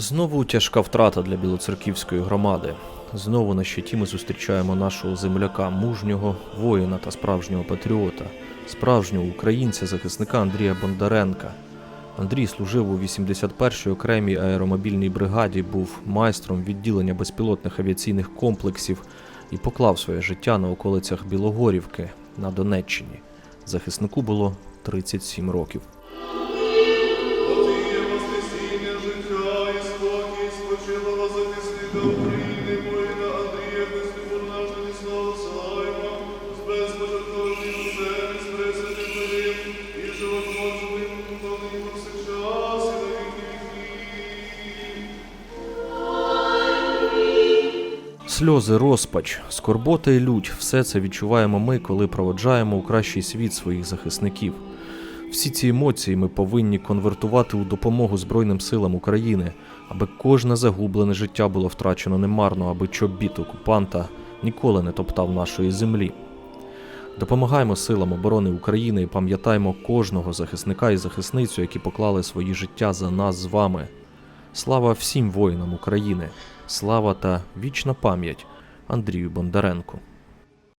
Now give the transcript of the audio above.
Знову тяжка втрата для білоцерківської громади. Знову на щиті ми зустрічаємо нашого земляка, мужнього воїна та справжнього патріота, справжнього українця, захисника Андрія Бондаренка. Андрій служив у 81-й окремій аеромобільній бригаді, був майстром відділення безпілотних авіаційних комплексів і поклав своє життя на околицях Білогорівки на Донеччині. Захиснику було 37 років. Сльози, розпач, скорбота і лють все це відчуваємо ми, коли проводжаємо у кращий світ своїх захисників. Всі ці емоції ми повинні конвертувати у допомогу Збройним силам України, аби кожне загублене життя було втрачено немарно, аби чобіт окупанта ніколи не топтав нашої землі. Допомагаємо силам оборони України і пам'ятаємо кожного захисника і захисницю, які поклали свої життя за нас з вами. Слава всім воїнам України! Слава та вічна пам'ять Андрію Бондаренку.